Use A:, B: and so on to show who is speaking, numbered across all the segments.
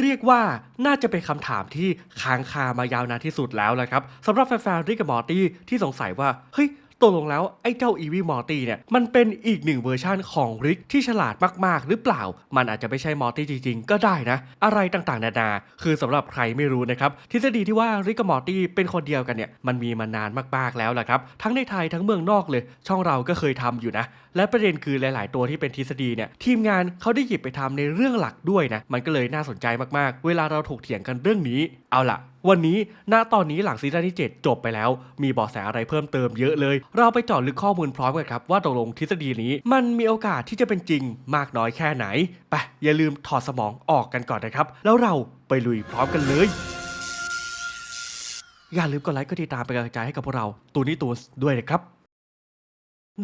A: เรียกว่าน่าจะเป็นคำถามที่ค้างคามายาวนานที่สุดแล้วแหละครับสำหรับแฟนๆริกกับมอร์ตี้ที่สงสัยว่าเฮ้ย ตกลงแล้วไอ้เจ้าอีวีมอร์ตี้เนี่ยมันเป็นอีกหนึ่งเวอร์ชั่นของริกที่ฉลาดมากๆ หรือเปล่า มันอาจจะไม่ใช่มอร์ตี้จริงๆ ก็ได้นะ อะไรต่างๆ นานา คือสำหรับใครไม่รู้นะครับทฤษฎีที่ว่าริกกับมอร์ตี้เป็นคนเดียวกันเนี่ยมันมีมานานมากๆแล้วแหละครับทั้งในไทยทั้งเมืองนอกเลย ช่องเราก็เคยทำอยู่นะ และประเด็นคือหลาย ๆ ตัวที่เป็นทฤษฎีเนี่ยทีมงานเขาได้หยิบไปทำในเรื่องหลักด้วยนะมันก็เลยน่าสนใจมากๆ เวลาเราถกเถียงกันเรื่องนี้เอาล่ะ วันนี้ณตอนนี้หลังซีซั่นที่ 7 จบไปแล้ว มีเบาะแสอะไรเพิ่มเติมเยอะเลย เราไปเจาะลึกข้อมูลพร้อมกันครับ ว่าตกลงทฤษฎีนี้ มันมีโอกาสที่จะเป็นจริงมากน้อยแค่ไหนไปอย่าลืมถอดสมองออกกันก่อนนะครับ แล้วเราไปลุยพร้อมกันเลยอย่าลืมกดไลค์กดติดตามเป็นกำลังใจให้กับพวกเราตูนี่ตูนด้วยนะครับ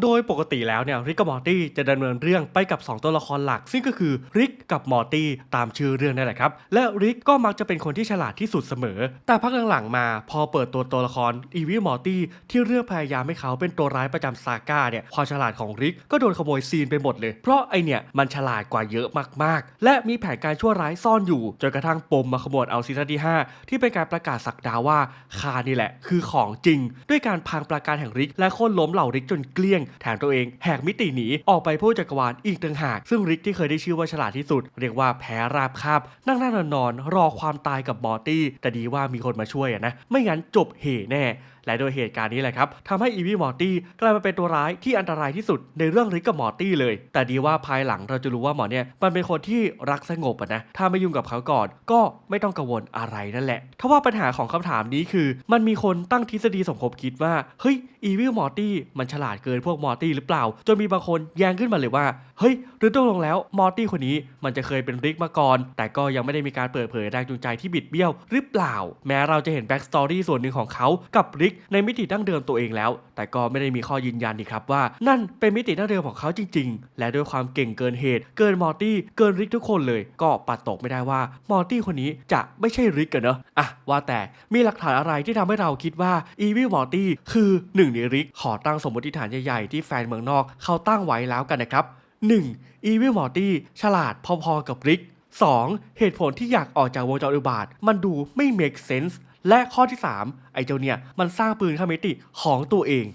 A: โดยปกติแล้วเนี่ยริกกับมอร์ตี้จะดำเนินเรื่องไปกับ 2 ตัวละครหลัก ซึ่งก็คือริกกับมอร์ตี้ตามชื่อเรื่องนั่นแหละครับ และริกก็มักจะเป็นคนที่ฉลาดที่สุดเสมอ แต่พักหลังๆมาพอเปิดตัวตัวละครอีวิลมอร์ตี้ที่เรื่องพยายามให้เขาเป็นตัวร้ายประจำซาก้าเนี่ยความฉลาดของริกก็โดนขโมยซีนไปหมดเลย เพราะไอเนี่ยมันฉลาดกว่าเยอะมากๆ และมีแผนการชั่วร้ายซ่อนอยู่จนกระทั่งปมมาขโมยเอาซีซั่นที่ 5 ที่เป็นการประกาศสักดาว่าคานี่แหละ คือของจริง ด้วยการพังประการแห่งริกและโค่นล้มเหล่าริกจนเกลี้ยงแถมตัวเองแหกมิติหนีออกไปพูดจักรวาลอีกต่างหาก ซึ่งริกที่เคยได้ชื่อว่าฉลาดที่สุด เรียกว่าแพ้ราบคาบ นั่งนั่งนอนนอนรอความตายกับมอตตี้แต่ดีว่ามีคนมาช่วยนะ ไม่งั้นจบเหแน่ และโดยเหตุการณ์นี้แหละครับทำให้อีวีมอร์ตี้กลายมาเป็นตัวร้ายที่อันตรายที่สุดในเรื่องริกกับมอร์ตี้เลย แต่ดีว่าภายหลังเราจะรู้ว่าหมอเนี่ยมันเป็นคนที่รักสงบนะถ้าไม่ยุ่งกับเขาก่อนก็ไม่ต้องกังวลอะไรนั่นแหละทว่าปัญหาของคำถามนี้คือ มันมีคนตั้งทฤษฎีสมคบคิดว่าเฮ้ยอีวิลมอร์ตี้มันฉลาดเกินพวกมอร์ตี้หรือเปล่า จนมีบางคนแย้งขึ้นมาเลยว่า เฮ้ย หรือตกลงแล้วมอร์ตี้คนนี้มันจะเคยเป็นริกมาก่อน แต่ก็ยังไม่ได้มีการเปิดเผยแรงจูงใจที่บิดเบี้ยวหรือเปล่า แม้เราจะเห็นแบ็กสตอรี่ส่วนหนึ่งของเขากับริกในมิติดั้งเดิมตัวเองแล้ว แต่ก็ไม่ได้มีข้อยืนยันนี่ครับว่า นั่นเป็นมิติดั้งเดิมของเขาจริง ๆ และด้วยความเก่งเกินเหตุ เกินมอร์ตี้เกินริกทุกคนเลย ก็ปัดตกไม่ได้ว่ามอร์ตี้คนนี้จะไม่ใช่ริกกันเนอะอะว่าแต่มีหลักฐานอะไรที่ทำให้เราคิดว่าอีวิลมอร์ตี้คือหนึ่งในริกขอตั้งสมมติฐานใหญ่ๆที่แฟนเมืองนอกเขาตั้งไว้แล้วกันนะครับ 1. Evil Morty ฉลาดพอๆกับริก 2. เหตุผลที่อยากออกจากวงจรอุบาท มันดูไม่ make sense และข้อที่ 3 ไอเจ้าเนี่ยมันสร้างปืนข้ามมิติของตัวเอง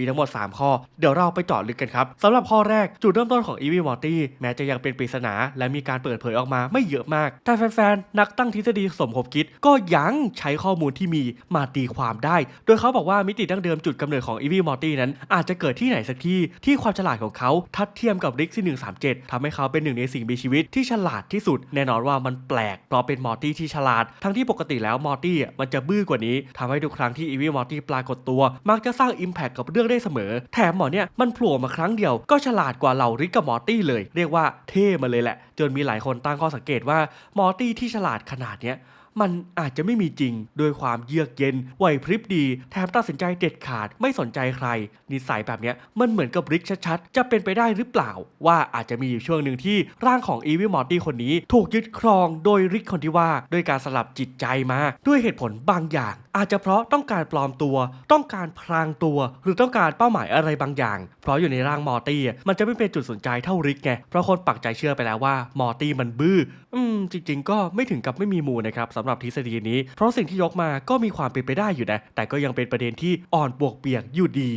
A: มีทั้งหมด 3 ข้อ เดี๋ยวเราไปเจาะลึกกันครับสำหรับข้อแรกจุดเริ่มต้นของ Evil Morty แม้จะยังเป็นปริศนา และมีการเปิดเผยออกมาไม่เยอะมาก แต่แฟนๆ นักตั้งทฤษฎีสมคบคิด ก็ยังใช้ข้อมูลที่มีมาตีความได้ โดยเขาบอกว่ามิติดั้งเดิมจุดกำเนิดของ Evil Morty นั้นอาจจะเกิดที่ไหนสักที่ที่ความฉลาดของเขาทัดเทียมกับริกซี่137ทำให้เขาเป็นหนึ่งในสิ่งมีชีวิตที่ฉลาดที่สุด แน่นอนว่ามันแปลกเพราะเป็นมอร์ตี้ที่ฉลาด ทั้งที่ปกติแล้วมอร์ตี้มันจะบื้อกว่านี้ทำให้ทุกครั้งที่อีวิลมอร์ตี้ปรากฏตัว มักจะสร้างอิมแพคกับเรื่องได้เสมอ แถมหมอเนี่ยมันโผล่มาครั้งเดียวก็ฉลาดกว่าเหล่าริกกับมอร์ตี้เลย เรียกว่าเท่มาเลยแหละ จนมีหลายคนตั้งข้อสังเกตว่ามอร์ตี้ที่ฉลาดขนาดเนี้ยมันอาจจะไม่มีจริง โดยความเยือกเย็นไหวพริบดี แถมตัดสินใจเด็ดขาดไม่สนใจใคร นิสัยแบบเนี้ยมันเหมือนกับริกชัดๆ จะเป็นไปได้หรือเปล่า ว่าอาจจะมีอยู่ช่วงหนึ่งที่ร่างของอีวิมอร์ตี้คนนี้ ถูกยึดครองโดยริกคนที่ว่า ด้วยการสลับจิตใจมา ด้วยเหตุผลบางอย่างอาจจะเพราะต้องการปลอมตัว ต้องการพรางตัว หรือต้องการเป้าหมายอะไรบางอย่าง เพราะอยู่ในร่างมอร์ตี้มันจะไม่เป็นจุดสนใจเท่าริกไงเพราะคนปักใจเชื่อไปแล้วว่ามอร์ตี้มันบื้อ อืม จริง ๆ ก็ไม่ถึงกับไม่มีมูลนะครับสำหรับทฤษฎีนี้ เพราะสิ่งที่ยกมาก็มีความเป็นไปได้อยู่นะแต่ก็ยังเป็นประเด็นที่อ่อนปวกเปียกอยู่ดี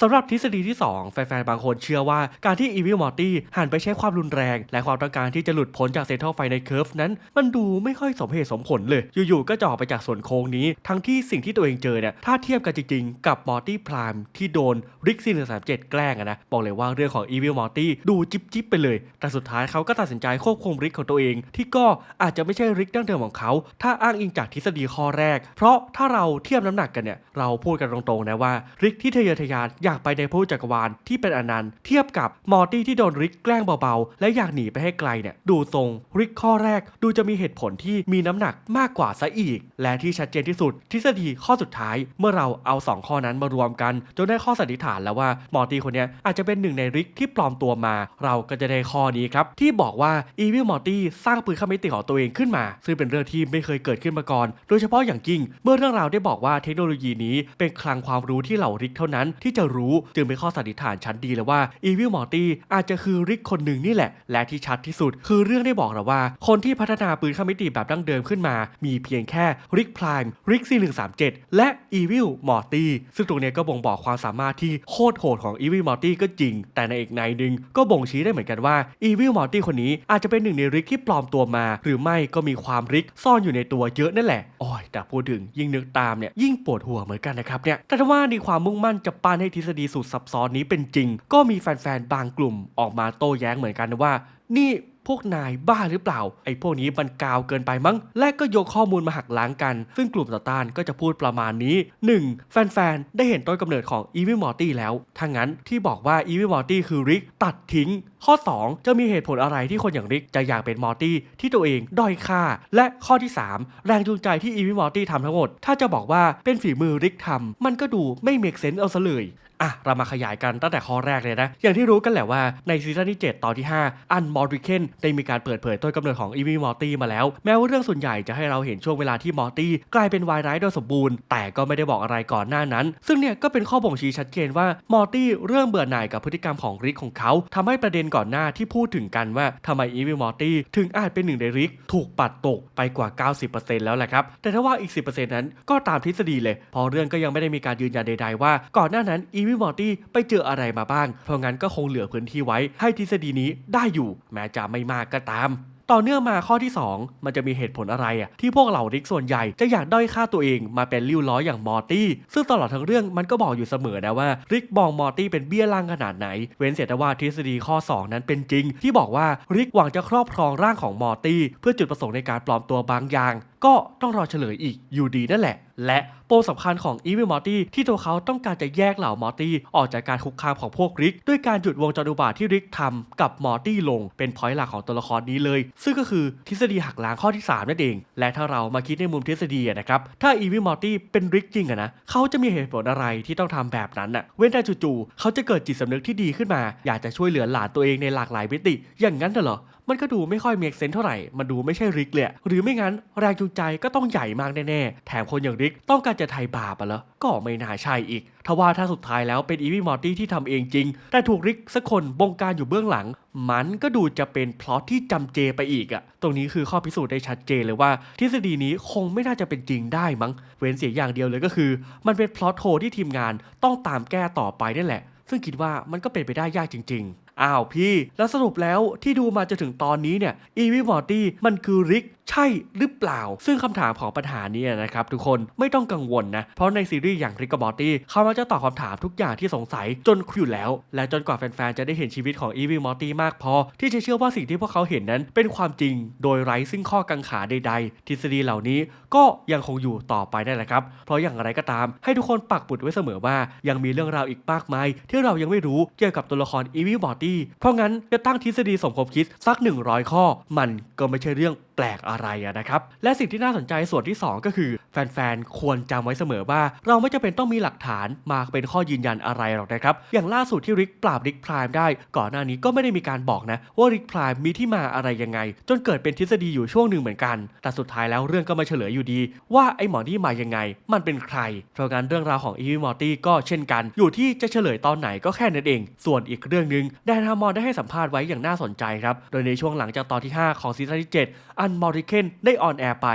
A: สำหรับทฤษฎีที่ 2 แฟนๆ บางคนเชื่อว่าการที่ Evil Morty หันไปใช้ความรุนแรง และความต้องการที่จะหลุดพ้นจากเซนทรัลไฟในเคิร์ฟนั้น มันดูไม่ค่อยสมเหตุสมผลเลย อยู่ๆ ก็จะออกไปจากส่วนโค้งนี้ ทั้งที่สิ่งที่ตัวเองเจอเนี่ย ถ้าเทียบกันจริงๆ กับ Morty Prime ที่โดนริกซี่137แกล้งนะ บอกเลยว่าเรื่องของ Evil Morty ดูจิ๊บๆไปเลย แต่สุดท้ายเขาก็ตัดสินใจควบคุมริกของตัวเอง ที่ก็อาจจะไม่ใช่ริกดั้งเดิมของเขา ถ้าอ้างอิงจากทฤษฎีข้อแรก เพราะถ้าเราเทียบน้ำหนักกันเนี่ย เราพูดกันตรงๆนะว่าริกที่ทะเยอทะยานอยากไปในพู้จักรวาลที่เป็นอนันต์เทียบกับมอร์ตี้ที่โดนริกแกล้งเบาๆ และอยากหนีไปให้ไกลเนี่ยดูทรงริกข้อแรกดูจะมีเหตุผลที่มีน้ำหนักมากกว่าซะอีก และที่ชัดเจนที่สุดทฤษฎีข้อสุดท้ายเมื่อเราเอา 2 ข้อนั้นมารวมกัน จนได้ข้อสันนิษฐานแล้วว่ามอร์ตี้คนนี้อาจจะเป็นหนึ่งในริกที่ปลอมตัวมา เราก็จะได้ข้อนี้ครับที่บอกว่าอีวิลมอร์ตี้สร้างปืนข้ามมิติของตัวเองขึ้นมา ซึ่งเป็นเรื่องที่ไม่เคยเกิดขึ้นมาก่อน โดยเฉพาะอย่างยิ่ง เมื่อเรื่องราวได้บอกว่าเทคโนโลยีนี้เป็นคลังความรู้ที่เหล่าริกเท่านั้นที่จะรู้ จึงเป็นข้อสันนิษฐานชั้นดีเลยว่าอีวิลมอร์ตี้อาจจะคือริกคนหนึ่งนี่แหละ และที่ชัดที่สุด คือเรื่องได้บอกเราว่า คนที่พัฒนาปืนข้ามมิติแบบดั้งเดิมขึ้นมา มีเพียงแค่ริกพลายริก4137และอีวิลมอร์ตี้ซึ่งตรงนี้ก็บ่งบอกความสามารถที่โคตรโหดของอีวิลมอร์ตี้ก็จริง แต่ในอีกในหนึ่งก็บ่งชี้ได้เหมือนกันว่าอีวิลมอร์ตี้คนนี้อาจจะเป็นหนึ่งในริกที่ปลอมตัวมา หรือไม่ก็มีความริกซ่อนอยู่ในตัวเยอะนั่นแหละโอ้ยแต่พูดถึงยิ่งนึกตามเนี่ยยิ่งปวดหัวเหมือนกันนะครับเนี่ยแต่ถ้าว่าในความมุ่งมั่นจะปั้นให้ทฤษฎีสุดซับซ้อนนี้เป็นจริง ก็มีแฟนๆ บางกลุ่มออกมาโต้แย้งเหมือนกันว่า นี่พวกนายบ้าหรือเปล่า ไอ้พวกนี้มันกาวเกินไปมั้ง และก็ยกข้อมูลมาหักล้างกัน ซึ่งกลุ่มต่อต้านก็จะพูดประมาณนี้ 1. แฟนๆ ได้เห็นต้นกำเนิดของอีวิมอร์ตี้แล้วถ้างั้นที่บอกว่าอีวิมอร์ตี้คือริกตัดทิ้งข้อ 2 จะมีเหตุผลอะไรที่คนอย่างริกจะอยากเป็นมอร์ตี้ที่ตัวเองด้อยค่า และข้อที่ 3 แรงจูงใจที่ Evil Morty ทำทั้งหมด ถ้าจะบอกว่าเป็นฝีมือริกทำมันก็ดูไม่เมกเซนส์เอาซะเลยอะ เรามาขยายกันตั้งแต่ข้อแรกเลยนะ อย่างที่รู้กันแหละว่าในซีซั่นที่ 7 ตอนที่ 5 อันมอริเคนได้มีการเปิดเผยต้นกำเนิดของอีวีมอร์ตี้มาแล้ว แม้ว่าเรื่องส่วนใหญ่จะให้เราเห็นช่วงเวลาที่มอร์ตี้กลายเป็นวายร้ายโดยสมบูรณ์ แต่ก็ไม่ได้บอกอะไรก่อนหน้านั้น ซึ่งเนี่ยก็เป็นข้อบ่งชี้ชัดเจนว่ามอร์ตี้เริ่มเบื่อหน่ายกับพฤติกรรมของริกของเขาทำให้ประเด็นก่อนหน้าที่พูดถึงกันว่าทำไมอีวิลมอร์ตี้ถึงอาจเป็นหนึ่งในริกถูกปัดตกไปกว่า 90%แล้วแหละครับ แต่ถ้าว่าอีก 10%นั้นก็ตามทฤษฎีเลย พอเรื่องก็ยังไม่ได้มีการยืนยันใดๆว่า ก่อนหน้านั้นอีวิลมอร์ตี้ไปเจออะไรมาบ้าง เพราะงั้นก็คงเหลือพื้นที่ไว้ให้ทฤษฎีนี้ได้อยู่ แม้จะไม่มากก็ตาม ต่อเนื่องมาข้อที่ 2 มันจะมีเหตุผลอะไรอะที่พวกเหล่าริกส่วนใหญ่จะอยากด้อยค่าตัวเองมาเป็นริ้วล้ออย่างมอร์ตี้ ซึ่งตลอดทั้งเรื่องมันก็บอกอยู่เสมอนะว่าริกมองมอร์ตี้เป็นเบี้ยล่างขนาดไหน เว้นเสียแต่ว่าทฤษฎีข้อ 2 นั้นเป็นจริง ที่บอกว่าริกหวังจะครอบครองร่างของมอร์ตี้เพื่อจุดประสงค์ในการปลอมตัวบางอย่าง ก็ต้องรอเฉลยอีกอยู่ดีนั่นแหละ และปมสำคัญของ Evil Morty ที่ตัวเขาต้องการจะแยกเหล่ามอร์ตี้ออกจากการคุกคามของพวกริก ด้วยการหยุดวงจรอุบาทที่ริกทำกับมอร์ตี้ลงเป็นพอยต์หลักของตัวละครนี้เลย ซึ่งก็คือทฤษฎีหักล้างข้อที่ 3 นั่นเอง และถ้าเรามาคิดในมุมทฤษฎีนะครับถ้า Evil Morty เป็นริกจริงอะนะเขาจะมีเหตุผลอะไรที่ต้องทำแบบนั้นอะเว้นแต่จู่ๆเขาจะเกิดจิตสำนึกที่ดีขึ้นมา อยากจะช่วยเหลือหลานตัวเองในหลากหลายมิติ อย่างนั้นเหรอ มันก็ดูไม่ค่อยเมกเซนเท่าไหร่ มันดูไม่ใช่ริกเลยหรือไม่งั้นแรงจูงใจก็ต้องใหญ่มากแน่ๆ แถมคนอย่างริกต้องการจะไถ่บาปอะเหรอก็ไม่น่าใช่อีกทว่าถ้าสุดท้ายแล้วเป็นอีวีมอร์ตี้ที่ทำเองจริง แต่ถูกริกสักคนบงการอยู่เบื้องหลัง มันก็ดูจะเป็นพล็อตที่จำเจไปอีกอะตรงนี้คือข้อพิสูจน์ได้ชัดเจนเลยว่า ทฤษฎีนี้คงไม่น่าจะเป็นจริงได้มั้ง เว้นเสียอย่างเดียวเลยก็คือ มันเป็นพล็อตโฮที่ทีมงานต้องตามแก้ต่อไปนั่นแหละ ซึ่งคิดว่ามันก็เป็นไปได้ยากจริง ๆ อ้าวพี่ แล้วสรุปแล้วที่ดูมาจนถึงตอนนี้เนี่ยอีวิมอร์ตี้มันคือริกใช่หรือเปล่า ซึ่งคำถามของปัญหานี้นะครับทุกคนไม่ต้องกังวลนะ เพราะในซีรีส์อย่างริกกับมอร์ตี้เขามักจะตอบคำถามทุกอย่างที่สงสัยจนครูอยู่แล้ว และจนกว่าแฟนๆ จะได้เห็นชีวิตของอีวิมอร์ตี้มากพอ ที่จะเชื่อว่าสิ่งที่พวกเขาเห็นนั้นเป็นความจริง โดยไร้ซึ่งข้อกังขาใดๆ ทฤษฎีเหล่านี้ก็ยังคงอยู่ต่อไปได้แหละครับ เพราะอย่างไรก็ตาม ให้ทุกคนปักปุดไว้เสมอว่า ยังมีเรื่องราวอีกมากมายที่เรายังไม่รู้เกี่ยวกับตัวละครอีวิมอร์ตี้เพราะงั้นจะตั้งทฤษฎีสมคบคิดสัก 100 ข้อ มันก็ไม่ใช่เรื่องแปลกอะไระนะครับ และสิ่งที่น่าสนใจส่วนที่ 2 ก็คือ แฟนๆ ควรจำไว้เสมอว่า เราไม่จำเป็นต้องมีหลักฐานมาเป็นข้อยืนยันอะไรหรอกนะครับ อย่างล่าสุดที่ริกปราบริกพรายได้ ก่อนหน้านี้ก็ไม่ได้มีการบอกนะ ว่าริกพรายมีที่มาอะไรยังไง จนเกิดเป็นทฤษฎีอยู่ช่วงหนึ่งเหมือนกัน แต่สุดท้ายแล้วเรื่องก็มาเฉลยอยู่ดี ว่าไอ้หมอนี่มายังไง มันเป็นใครเพราะงั้นเรื่องราวของอีวิมอร์ตี้ก็เช่นกัน อยู่ที่จะเฉลยตอนไหนก็แค่นั้นเอง ส่วนอีกเรื่องหนึ่งแดนฮามอนได้ให้สัมภาษณ์ไว้อย่างน่าสนใจครับ โดยในช่วงหลังจากตอนที่ 5 ของซีซั่นที่7อันมอริเคนได้ออนแอร์ไป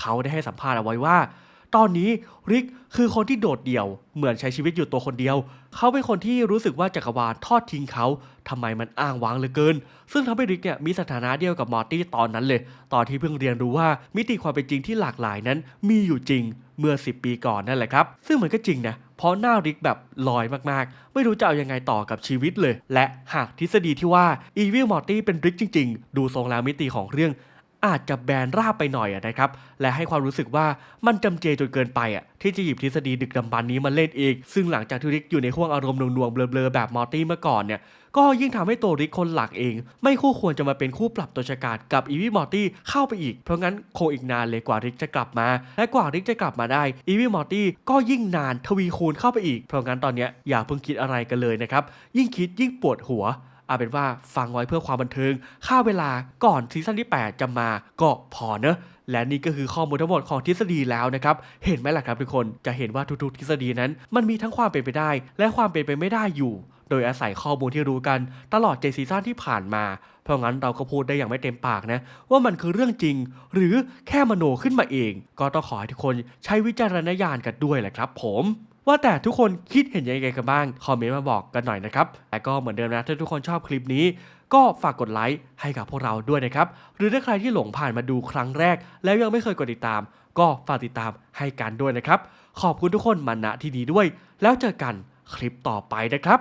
A: เขาได้ให้สัมภาษณ์เอาไว้ว่า ตอนนี้ริกคือคนที่โดดเดี่ยว เหมือนใช้ชีวิตอยู่ตัวคนเดียว เขาเป็นคนที่รู้สึกว่าจักรวาลทอดทิ้งเขาทำไมมันอ้างว้างเหลือเกิน ซึ่งทำให้ริกเนี่ยมีสถานะเดียวกับมอร์ตี้ตอนนั้นเลย ตอนที่เพิ่งเรียนรู้ว่ามิติความเป็นจริงที่หลากหลายนั้นมีอยู่จริงเมื่อ 10 ปีก่อนนั่นแหละครับ ซึ่งมันก็จริงนะ เพราะหน้าริกแบบลอยมากๆ ไม่รู้จะเอายังไงต่อกับชีวิตเลย และหากทฤษฎีที่ว่าอีวิลมอร์ตี้เป็นริกจริง ๆ ดูทรงแล้วมิติของเรื่อง อาจจะแบนราบไปหน่อยอะนะครับ และให้ความรู้สึกว่ามันจำเจจนเกินไปอะที่จะหยิบทฤษฎีดึกดำบรรพ์นี้มาเล่นเองซึ่งหลังจากที่ริกอยู่ในห่วงอารมณ์หน่วงๆเบลอๆแบบมอร์ตี้เมื่อก่อนเนี่ยก็ยิ่งทำให้ตัวริกคนหลักเอง ไม่คู่ควรจะมาเป็นคู่ปรับตัวฉกาจกับอีวิมอร์ตี้เข้าไปอีก เพราะงั้นคงอีกนานเลยกว่าริกจะกลับมา และกว่าริกจะกลับมาได้อีวิมอร์ตี้ก็ยิ่งนานทวีคูณเข้าไปอีก เพราะงั้นตอนเนี้ยอย่าเพิ่งคิดอะไรกันเลยนะครับยิ่งคิดยิ่งปวดหัว เอาเป็นว่าฟังไว้เพื่อความบันเทิง ค่าเวลาก่อนซีซั่นที่ 8 จะมาก็พอเนอะและนี่ก็คือข้อมูลทั้งหมดของทฤษฎีแล้วนะครับ เห็นไหมล่ะครับทุกคน จะเห็นว่าทุกๆทฤษฎีนั้น มันมีทั้งความเป็นไปได้ และความเป็นไปไม่ได้อยู่ โดยอาศัยข้อมูลที่รู้กันตลอดเจซีซั่นที่ผ่านมา เพราะงั้นเราก็พูดได้อย่างไม่เต็มปากนะ ว่ามันคือเรื่องจริง หรือแค่มโนขึ้นมาเอง ก็ต้องขอให้ทุกคนใช้วิจารณญาณกันด้วยแหละครับ ผม ว่าแต่ทุกคนคิดเห็นยังไงกันบ้าง คอมเมนต์มาบอกกันหน่อยนะครับแต่ก็เหมือนเดิมนะ ถ้าทุกคนชอบคลิปนี้ ก็ฝากกดไลค์ให้กับพวกเราด้วยนะครับ หรือถ้าใครที่หลงผ่านมาดูครั้งแรก แล้วยังไม่เคยกดติดตาม ก็ฝากติดตามให้กันด้วยนะครับ ขอบคุณทุกคนมาณที่ดีด้วย แล้วเจอกันคลิปต่อไปนะครับ